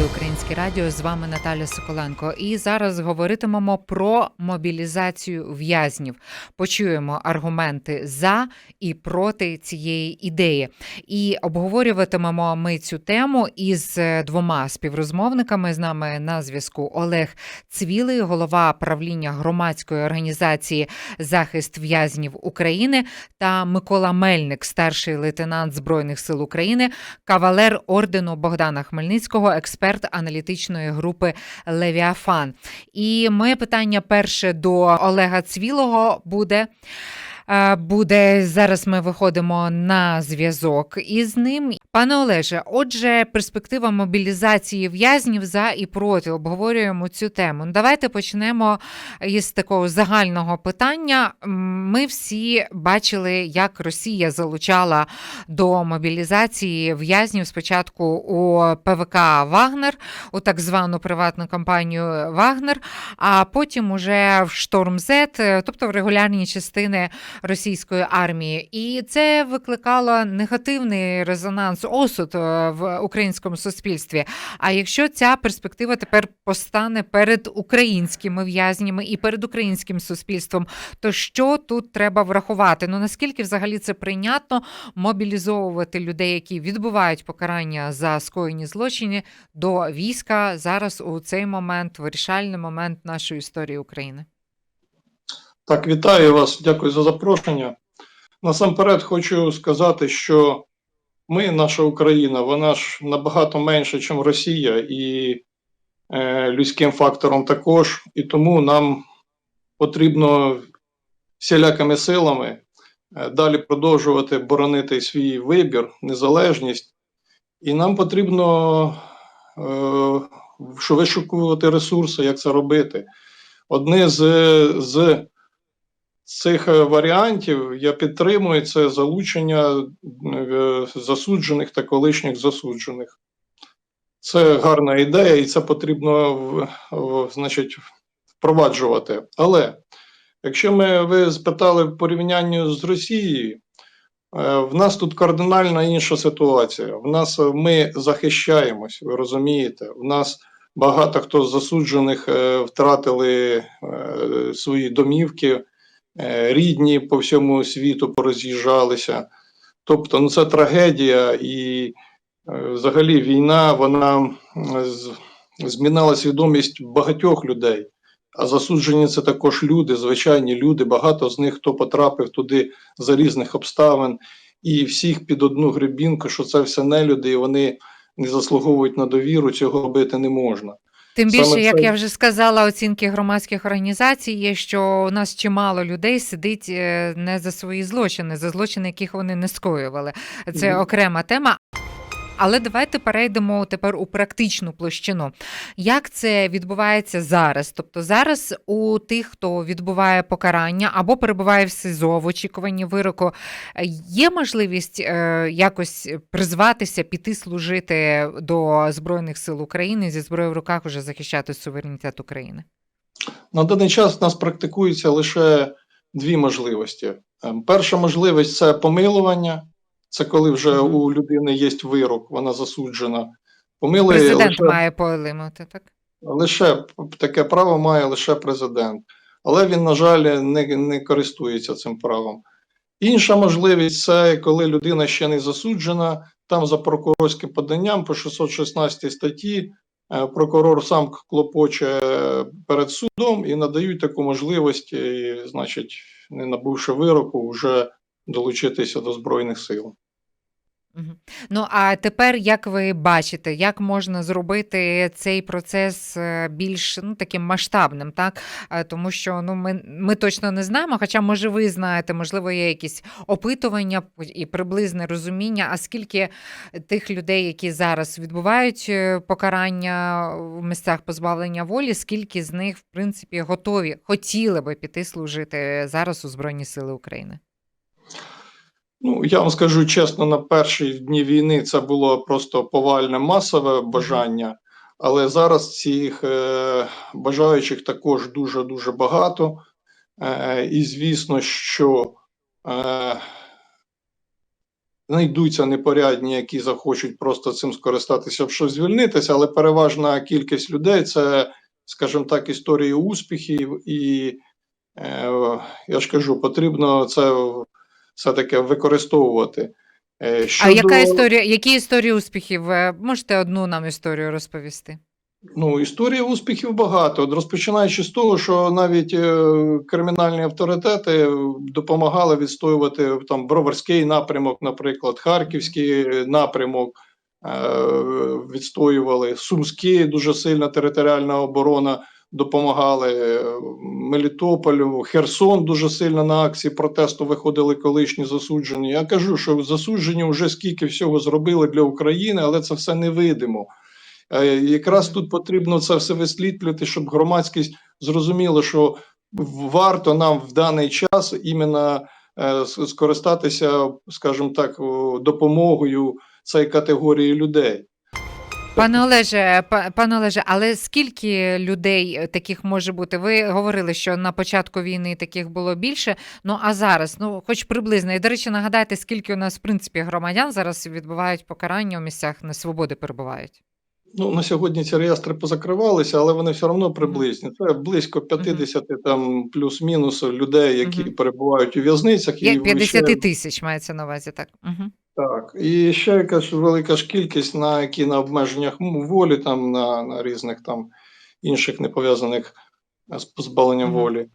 слухаєте Українське Радіо. З вами Наталя Соколенко. І зараз говоритимемо про мобілізацію в'язнів. Почуємо аргументи за і проти цієї ідеї. І обговорюватимемо ми цю тему із е, двома співрозмовниками. З нами на зв'язку Олег Цвілий, голова правління громадської організації Захист в'язнів України та Микола Мельник, старший лейтенант Збройних сил України, кавалер ордену Богдана Хмельницького, експерт аналітичної групи Левіафан. І моє питання перше до Олега Цвілого буде. Е, Буде зараз. Ми виходимо на зв'язок із ним. Пане Олеже, отже, перспектива мобілізації в'язнів за і проти обговорюємо цю тему. Ну, Давайте почнемо із такого загального питання. Ми всі бачили, як Росія залучала до мобілізації в'язнів спочатку у ПВК Вагнер, у так звану приватну компанію Вагнер, а потім уже в Шторм Зет, тобто в регулярні частини російської армії. І це викликало негативний резонанс, осуд е, в українському суспільстві. А якщо ця перспектива тепер постане перед українськими в'язнями і перед українським суспільством, то що тут треба врахувати? Ну наскільки взагалі це прийнятно мобілізовувати людей, які відбувають покарання за скоєні злочини до війська зараз у цей момент, вирішальний момент нашої історії України? Так, вітаю вас, дякую за запрошення. Насамперед хочу сказати, що ми, наша Україна, вона ж набагато менше, ніж Росія, і е, людським фактором також. І тому нам потрібно всілякими силами е, далі продовжувати боронити свій вибір, незалежність. І нам потрібно е, вишукувати ресурси, як це робити. Одне з, з цих е, варіантів я підтримую це залучення е, засуджених та колишніх засуджених. Це гарна ідея, і це потрібно значить, впроваджувати. Але якщо ми ви спитали в порівнянні з Росією, е, в нас тут кардинально інша ситуація. В нас ми захищаємось, ви розумієте? В нас багато хто з засуджених втратили свої домівки, рідні по всьому світу пороз'їжджалися. Тобто, ну це трагедія, і е, взагалі війна вона змінила свідомість багатьох людей. А засуджені це також люди, звичайні люди. Багато з них хто потрапив туди за різних обставин, і всіх під одну гребінку, що це все не люди, і вони не заслуговують на довіру, цього робити не можна. Тим Саме більше, як це- я вже сказала, оцінки громадських організацій є, що у нас чимало людей сидить е, не за свої злочини, за злочини, яких вони не скоювали. Це Мгм. окрема тема. Але давайте перейдемо тепер у практичну площину. Як це відбувається зараз? Тобто зараз у тих, хто відбуває покарання або перебуває в СИЗО в очікуванні вироку, є можливість е, якось призватися, піти служити до Збройних сил України зі зброєю в руках уже захищати суверенітет України? На даний час у нас практикується лише дві можливості. Ем, Перша можливість це помилування. Це коли вже Мгм. у людини є вирок, вона засуджена. Помилує Президент лише, має полимати, так? лише таке право має лише президент, але він, на жаль, не, не користується цим правом. Інша можливість це коли людина ще не засуджена, там за прокурорським поданням по 616 статті е, прокурор сам клопоче перед судом і надають таку можливість, і, значить, не набувши вироку, вже долучитися до Збройних сил. Ну а тепер, як ви бачите, як можна зробити цей процес е, більш ну, таким масштабним, так? Е, Тому що ну, ми, ми точно не знаємо, хоча, може, ви знаєте, можливо, є якісь опитування і приблизне розуміння, а скільки тих людей, які зараз відбувають е, покарання в місцях позбавлення волі, скільки з них, в принципі, готові, хотіли би піти служити зараз у Збройні Сили України? Ну, я вам скажу чесно, на перші дні війни це було просто повальне масове бажання, але зараз цих е, бажаючих також дуже-дуже багато. Е, і звісно, що е, знайдуться непорядні, які захочуть просто цим скористатися, щоб звільнитися, але переважна кількість людей це, скажімо так, історії успіхів, і е, я ж кажу, потрібно це все-таки використовувати. Е, А яка історія, які історії успіхів? Е, Можете одну нам історію розповісти? Ну, історії успіхів багато. Розпочинаючи з того, що навіть е, кримінальні авторитети допомагали відстоювати там Броварський напрямок, наприклад, Харківський напрямок відстоювали, Сумський дуже сильна територіальна оборона допомагали е, Мелітополю, Херсон дуже сильно на акції протесту виходили колишні засуджені. Я кажу, що засуджені вже скільки всього зробили для України, але це все невидимо. Е, Якраз тут потрібно це все висвітлювати, щоб громадськість зрозуміла, що варто нам в даний час іменно е, скористатися, скажімо так, допомогою цієї категорії людей. Пане Олеже, пане Олеже, але скільки людей таких може бути? Ви говорили, що на початку війни таких було більше. Ну а зараз, ну хоч приблизно. І до речі, нагадайте, скільки у нас в принципі громадян зараз відбувають покарання у місцях несвободи перебувають. Ну, на сьогодні ці реєстри позакривалися, але вони все одно приблизні. Це близько 50 там плюс-мінус людей, які Мгм. перебувають у в'язницях. Є і 50 ще- тисяч мається на увазі, так. Угу. Так, і ще якась велика ж кількість, на які на обмеженнях волі, там на, на різних там інших непов'язаних з позбавленням волі.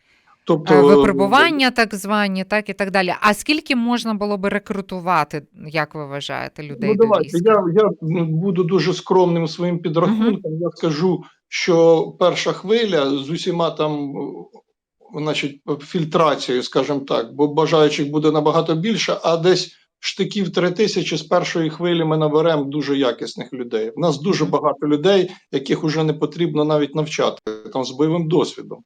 Тобто Е, Випробування, так звані, так і так далі. А скільки можна було би рекрутувати, як ви вважаєте, людей Ну, до давайте, війська? я, я ну, буду дуже скромним своїм підрахунком. Я скажу, що перша хвиля з усіма там, значить, фільтрацією, скажімо так, бо бажаючих буде набагато більше, а десь штиків три тисячі з першої хвилі ми наберемо дуже якісних людей. У нас дуже багато людей, яких уже не потрібно навіть навчати там з бойовим досвідом.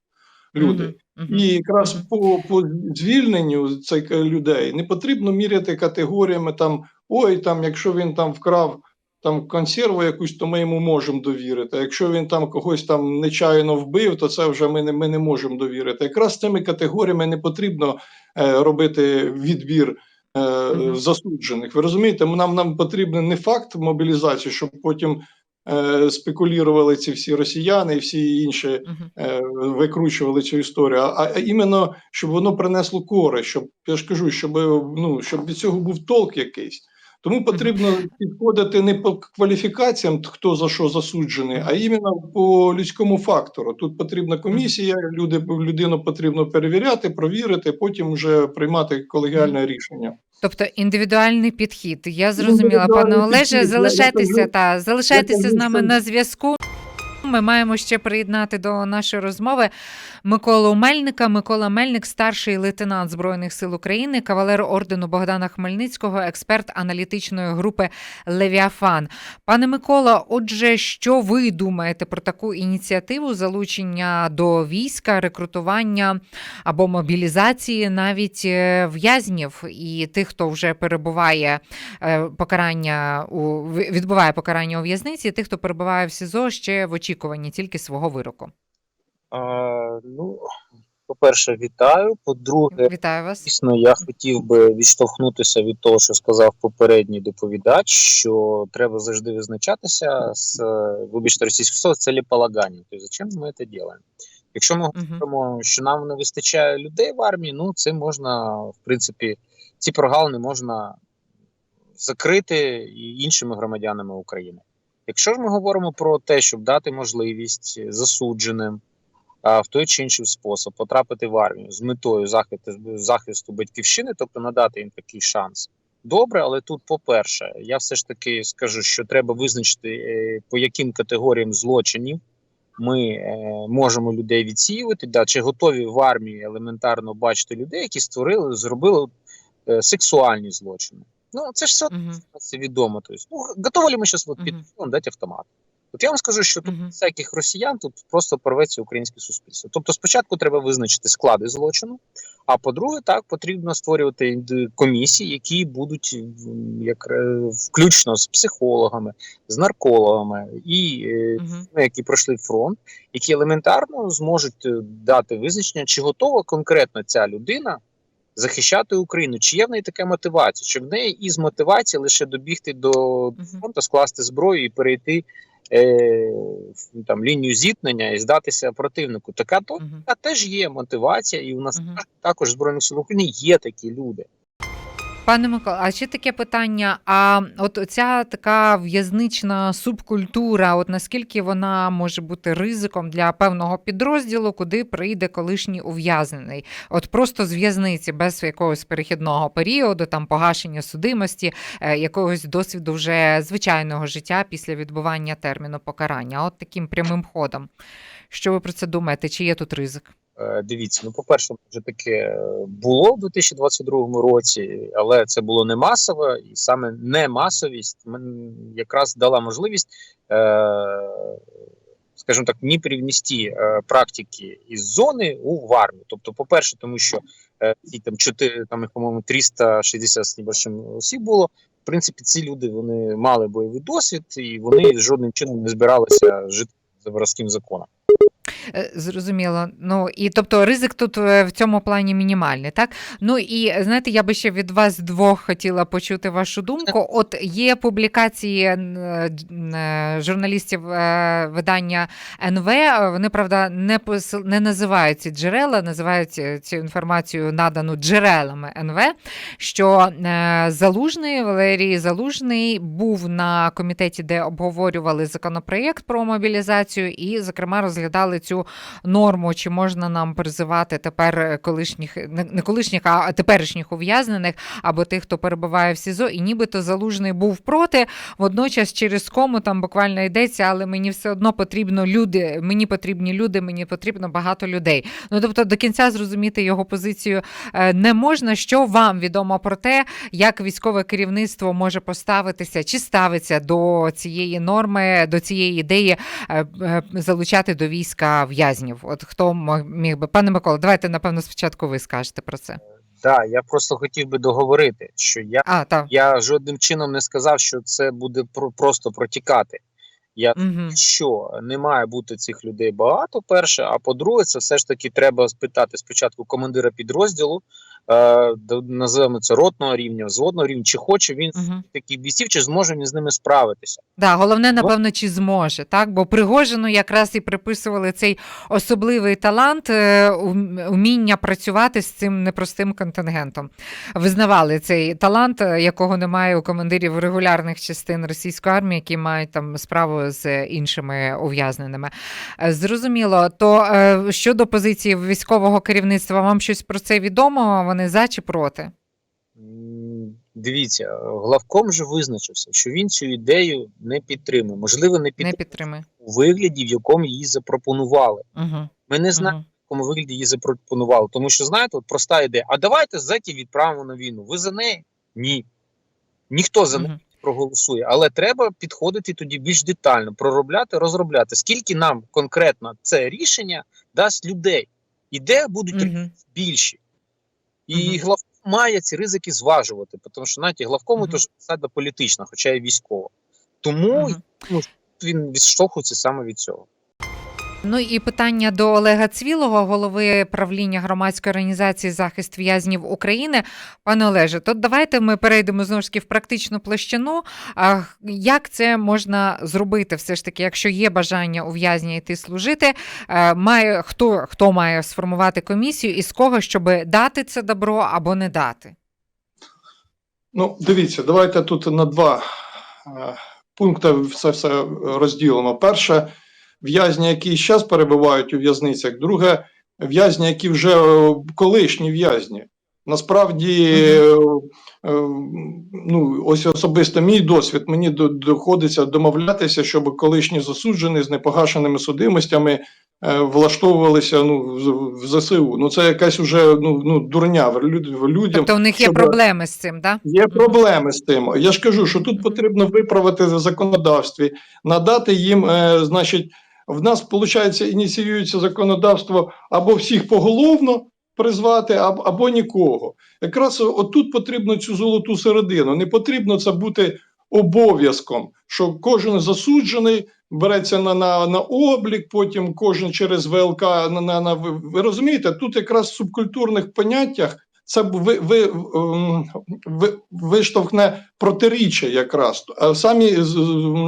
Люди. Мгм, мгм. І якраз Мгм. по, по звільненню цих людей не потрібно міряти категоріями там, ой, там, якщо він там вкрав там консерву якусь, то ми йому можемо довірити. А якщо він там когось там нечаянно вбив, то це вже ми не, ми не можемо довірити. Якраз цими категоріями не потрібно е, робити відбір. Е, Засуджених, ви розумієте, нам нам потрібен не факт мобілізації, щоб потім е, спекулювали ці всі росіяни і всі інші е, викручували цю історію, а, а іменно щоб воно принесло користь, щоб я ж кажу, щоб ну щоб від цього був толк якийсь. Тому потрібно підходити не по кваліфікаціям, хто за що засуджений, а іменно по людському фактору. Тут потрібна комісія, люди людину потрібно перевіряти, провірити, потім вже приймати колегіальне рішення. Тобто індивідуальний підхід. Я зрозуміла, пане Олеже. підхід. Я Залишайтеся та залишайтеся з нами на зв'язку. Ми маємо ще приєднати до нашої розмови Миколу Мельника. Микола Мельник, старший лейтенант Збройних сил України, кавалер ордену Богдана Хмельницького, експерт аналітичної групи Левіафан. Пане Микола, отже, що ви думаєте про таку ініціативу залучення до війська, рекрутування або мобілізації навіть е, в'язнів і тих, хто вже перебуває е, покарання у відбуває покарання у в'язниці, тих, хто перебуває в СІЗО ще в очікуванні тільки свого вироку. А, ну, по-перше, вітаю. По-друге, Вітаю вас. дійсно, я хотів би відштовхнутися від того, що сказав попередній доповідач, що треба завжди визначатися з, е, вибачте, російською слово, целеполаганням. Тобто, зачем ми це робимо? Якщо ми говоримо, що нам не вистачає людей в армії, ну це можна, в принципі, ці прогалини можна закрити і іншими громадянами України. Якщо ж ми говоримо про те, щоб дати можливість засудженим а, в той чи інший спосіб потрапити в армію з метою захисту, захисту батьківщини, тобто надати їм такий шанс. Добре, але тут, по-перше, я все ж таки скажу, що треба визначити, е, по яким категоріям злочинів ми е, можемо людей відсіювати. Да, чи готові в армії елементарно бачити людей, які створили, зробили е, сексуальні злочини. Ну, це ж все це відомо. Тобто, ну, готові ли ми зараз от, під mm дати автомат? От я вам скажу, що тут Мгм. всяких росіян тут просто порветься українське суспільство. Тобто, спочатку треба визначити склади злочину, а по-друге, так потрібно створювати комісії, які будуть як е, включно з психологами, з наркологами і ну, які пройшли фронт, які елементарно зможуть е, дати визначення, чи готова конкретно ця людина захищати Україну. Чи є в неї така мотивація? Чи в неї із мотивації лише добігти до фронту, скласти зброю і перейти е, в, там лінію зіткнення і здатися противнику? Така то Мгм. така теж є мотивація, і у нас Мгм. також в збройних сил України є такі люди. Пане Микола, а ще таке питання: а от ця така в'язнична субкультура, от наскільки вона може бути ризиком для певного підрозділу, куди прийде колишній ув'язнений? От просто з в'язниці без якогось перехідного періоду, там погашення судимості, е, якогось досвіду вже звичайного життя після відбування терміну покарання. От таким прямим ходом. Що ви про це думаєте? Чи є тут ризик? Е, Дивіться, ну по-перше, вже таке було в 2022 році, але це було не масово, і саме не масовість якраз дала можливість, е, скажімо так, ні привнести е, практики із зони у армію. Тобто, по-перше, тому що ці там чотири, там їх, по-моєму, 360 з небольшим осіб було. В принципі, ці люди вони мали бойовий досвід, і вони жодним чином не збиралися жити за воровським законом. Е, Зрозуміло. Ну і тобто ризик тут е, в цьому плані мінімальний, так? Ну і знаєте, я би ще від вас двох хотіла почути вашу думку. От є публікації е, журналістів видання НВ. Вони правда не посил- не називають ці джерела, називають цю інформацію надану джерелами НВ. Що Залужний Валерій Залужний був на комітеті, де обговорювали законопроєкт про мобілізацію, і, зокрема, розглядали цю норму, чи можна нам призивати тепер колишніх, не колишніх, а теперішніх ув'язнених або тих, хто перебуває в СІЗО, і нібито залужний був проти. Водночас через кому там буквально йдеться, але мені все одно потрібно люди. Мені потрібні люди, мені потрібно багато людей. Ну тобто до кінця зрозуміти його позицію е, не можна. Що вам відомо про те, як військове керівництво може поставитися чи ставиться до цієї норми, до цієї ідеї е, е, залучати до війська в'язнів? От хто міг би, пане Микола, давайте напевно спочатку ви скажете про це. Так, я просто хотів би договорити, що я А, так. Я жодним чином не сказав, що це буде про просто протікати. Я Угу. що не має бути цих людей багато. Перше, а по-друге, це все ж таки треба спитати спочатку командира підрозділу, називаємо це ротного рівня, взводного рівня, чи хоче він Угу. таких бійців, чи зможе він з ними справитися. Да, головне, напевно, чи зможе, так? Бо Пригожину якраз і приписували цей особливий талант, е, уміння працювати з цим непростим контингентом. Визнавали цей талант, е, якого немає у командирів регулярних частин російської армії, які мають там справу з іншими ув'язненими. Е, Зрозуміло, то е, щодо позиції військового керівництва, вам щось про це відомо? Вони за чи проти? Дивіться, главком вже визначився, що він цю ідею не підтримує. Можливо, не Не підтримує підтримує. у вигляді, в якому її запропонували. Угу. Ми не знаємо. Угу. якому вигляді її запропонували. Тому що, знаєте, от проста ідея: а давайте зеків відправимо на війну. Ви за неї? Ні. Ніхто за неї Угу. проголосує. Але треба підходити тоді більш детально, проробляти, розробляти, скільки нам конкретно це рішення дасть людей, і де будуть Угу. більші. І главком має ці ризики зважувати, тому що навіть главкому Мгм. то ж посада політична, хоча й військова. Тому Мгм. він відштовхується саме від цього. Ну і питання до Олега Цвілого, голови правління громадської організації захист в'язнів України. Пане Олеже, то давайте ми перейдемо знову ж таки в практичну площину. А як це можна зробити? Все ж таки, якщо є бажання у в'язня йти служити, е, має хто, хто має сформувати комісію і з кого, щоб дати це добро або не дати? Ну, дивіться, давайте тут на два е, пункти все все розділимо. Перше, в'язні, які зараз перебувають у в'язницях. Друге, в'язні, які вже е, колишні в'язні. Насправді, е, е, ну, ось особисто мій досвід, мені до- доходиться домовлятися, щоб колишні засуджені з непогашеними судимостями влаштовувалися ну, в- ЗСУ. Ну, це якась уже ну, ну, дурня в людям. Тобто у них є щоб- проблеми з цим, так? Є проблеми з тим. Я ж кажу, що тут потрібно виправити в законодавстві, надати їм, значить, в нас, виходить, ініціюється законодавство або всіх поголовно призвати, або, або нікого. Якраз отут потрібно цю золоту середину. Не потрібно це бути обов'язком, що кожен засуджений береться на, на, на облік, потім кожен через ВЛК на, на, на ви ви розумієте, тут якраз в субкультурних поняттях це ви, ви, ви, виштовхне протиріччя якраз. А самі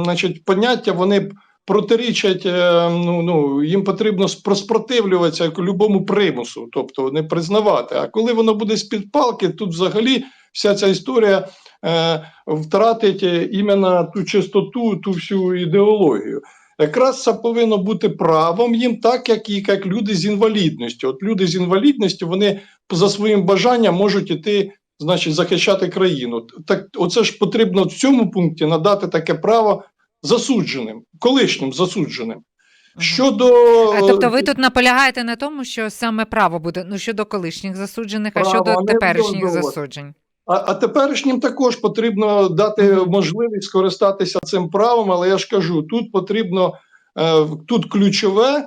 значить, поняття вони протирічать, е, ну, ну, їм потрібно спротивлюватися любому примусу, тобто не признавати. А коли воно буде з-під палки, тут взагалі вся ця історія е, втратить е, іменно ту чистоту, ту всю ідеологію. Якраз це повинно бути правом їм, так як і як люди з інвалідністю. От люди з інвалідністю вони за своїм бажанням можуть іти, значить, захищати країну. Так, оце ж потрібно в цьому пункті надати таке право засудженим, колишнім засудженим. Щодо А, тобто ви тут наполягаєте на тому, що саме право буде ну щодо колишніх засуджених, а Право, щодо а не теперішніх засуджень. А, а теперішнім також потрібно дати можливість скористатися цим правом, але я ж кажу, тут потрібно е, тут ключове.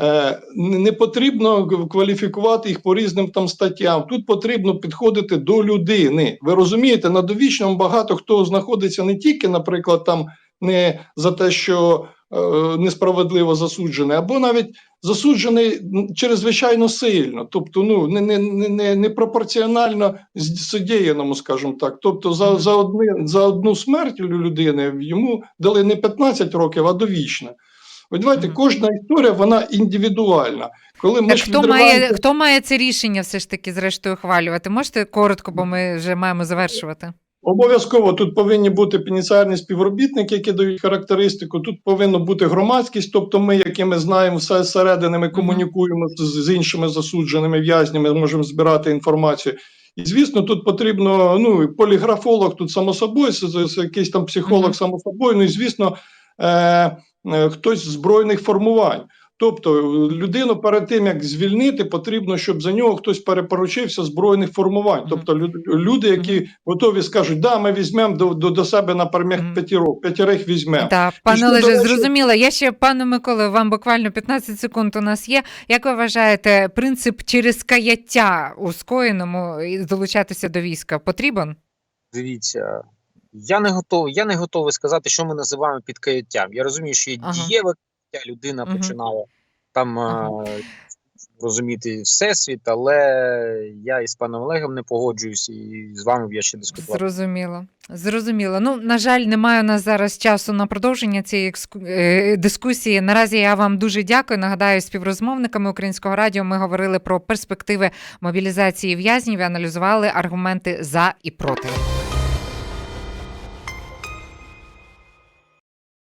е, Не потрібно кваліфікувати їх по різним там статтям. Тут потрібно підходити до людини. Ви розумієте, на довічному багато хто знаходиться не тільки, наприклад, там не за те, що е, несправедливо засуджений, або навіть засуджений чрезвичайно сильно, тобто ну не, не, не, не, не пропорціонально задіяному, скажімо так. Тобто, за, за, одне, за одну смерть людини йому дали не 15 років, а довічне. Ви Мгм. кожна історія вона індивідуальна. Коли ми Так хто має хто має це рішення все ж таки зрештою ухвалювати? Можете коротко, бо ми вже маємо завершувати. Обов'язково тут повинні бути пеніціарні співробітники, які дають характеристику. Тут повинна бути громадськість, тобто ми, які ми знаємо, все зсередини ми комунікуємо з, з іншими засудженими в'язнями, можемо збирати інформацію. І звісно, тут потрібно ну поліграфолог, тут само собою, якийсь там психолог, само собою. Ну і звісно, е, е, хтось з збройних формувань. Тобто е, людину перед тим як звільнити, потрібно, щоб за нього хтось перепоручився збройних формувань. Тобто люд- люди, які готові скажуть, да, ми візьмемо до, до, до себе, наприклад, Мгм. п'ятірок, п'ятірих візьмемо. Так, пане до зрозуміло. Я ще, пане Миколе, вам буквально 15 секунд у нас є. Як ви вважаєте, принцип через каяття у скоєному і долучатися до війська потрібен? Дивіться, я не готовий, я не готовий сказати, що ми називаємо підкаяттям. Я розумію, що є Ага. дієве каяття, людина Мгм. починає там Ага. е, розуміти всесвіт, але я із паном Олегом не погоджуюсь, і з вами б я ще дискутував. Зрозуміло. Зрозуміло. Ну, на жаль, немає у нас зараз часу на продовження цієї е, дискусії. Наразі я вам дуже дякую. Нагадаю, співрозмовниками українського радіо ми говорили про перспективи мобілізації в'язнів і аналізували аргументи за і проти.